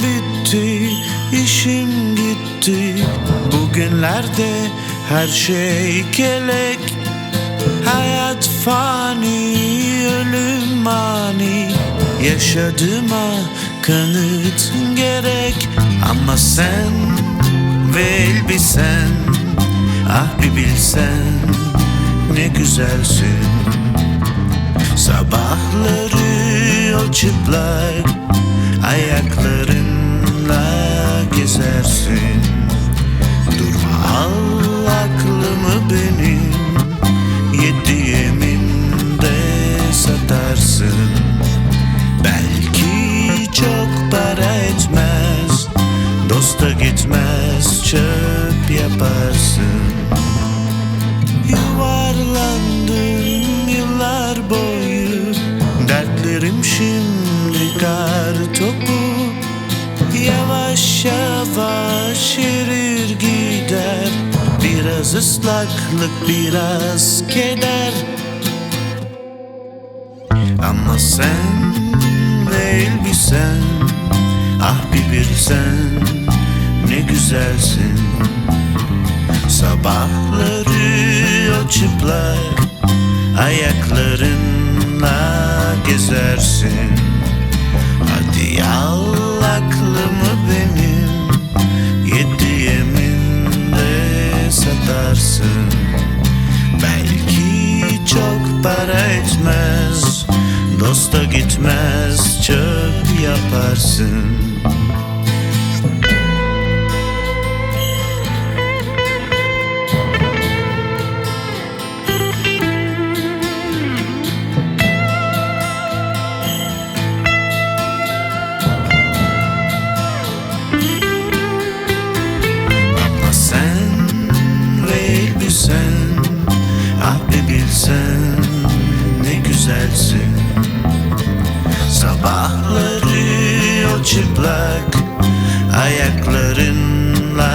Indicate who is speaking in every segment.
Speaker 1: bitti, işim gitti. Bugünlerde her şey kelek. Hayat fani, ölüm mani Yaşadığıma kanıt gerek. Ama sen ve elbisen Ah bir bilsen ne güzelsin. Sabahları o çıplak ayaklarınla gezersin. Durma al aklımı benim. Yediğiminde satarsın. Belki çok para etmez. Dosta gitmez çöp yaparsın. Yuvarlandım yıllar boyu. Dertlerim şimdi kar topu Yavaş yavaş erir gider. Biraz ıslaklık biraz keder. Ama sen elbisen Ah bir bilsen ne güzelsin. Sabahları o çıplak ayaklarınla gezersin Hadi al aklımı benim Yediğiminde satarsın. Belki çok para etmez Dosta gitmez çöp yaparsın elbisen Ah bir bilsen ne güzelsin. Sabahları o çıplak ayaklarınla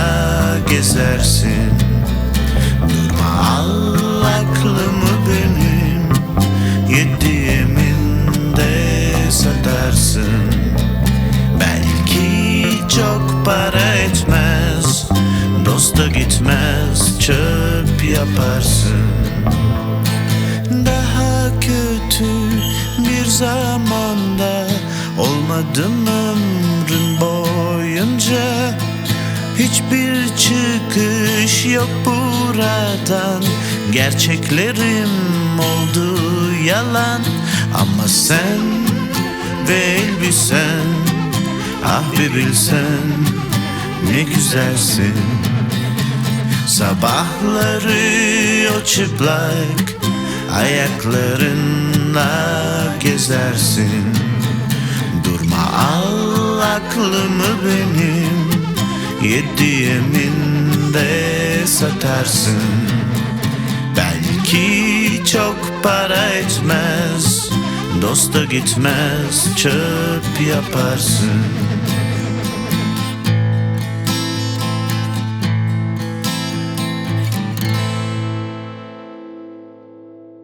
Speaker 1: gezersin. Durma al aklımı benim Yediğiminde satarsın. Belki çok para etmez Dosta gitmez çöp yaparsın. Daha kötü bir zamanda Olmadım ömrüm boyunca. Hiçbir çıkış yok buradan. Gerçeklerim oldu yalan. Ama sen ve elbisen Ah bir bilsen ne güzelsin Sabahları o çıplak ayaklarınla gezersin. Durma al aklımı benim Yediğiminde satarsın. Belki çok para etmez Dosta gitmez çöp yaparsın